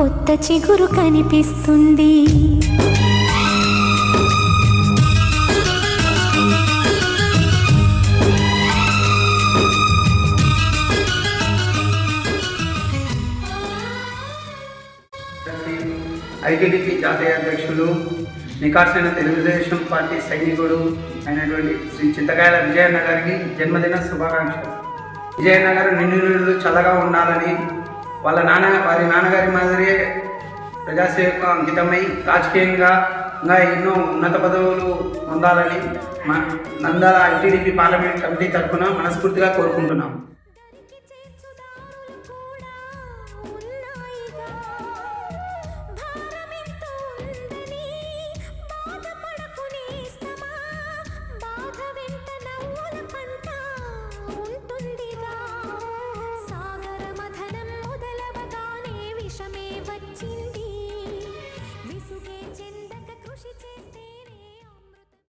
కొత్త చిగురు కనిపిస్తుంది. ఐటీడీపీ జాతీయ అధ్యక్షులు నికాసిన తెలుగుదేశం పార్టీ సైనికుడు అయినటువంటి శ్రీ చింతకాయల విజయన్న గారికి జన్మదిన శుభాకాంక్షలు. విజయన్న గారు నిండు నిండు చల్లగా ఉండాలని వాళ్ళ నాన్న వారి నాన్నగారి మాదిరి ప్రజాసేవకు అంకితమై రాజకీయంగా ఇంకా ఎన్నో ఉన్నత పదవులు పొందాలని నందాల ఐటీడీపీ పార్లమెంట్ కమిటీ తరఫున మనస్ఫూర్తిగా కోరుకుంటున్నాం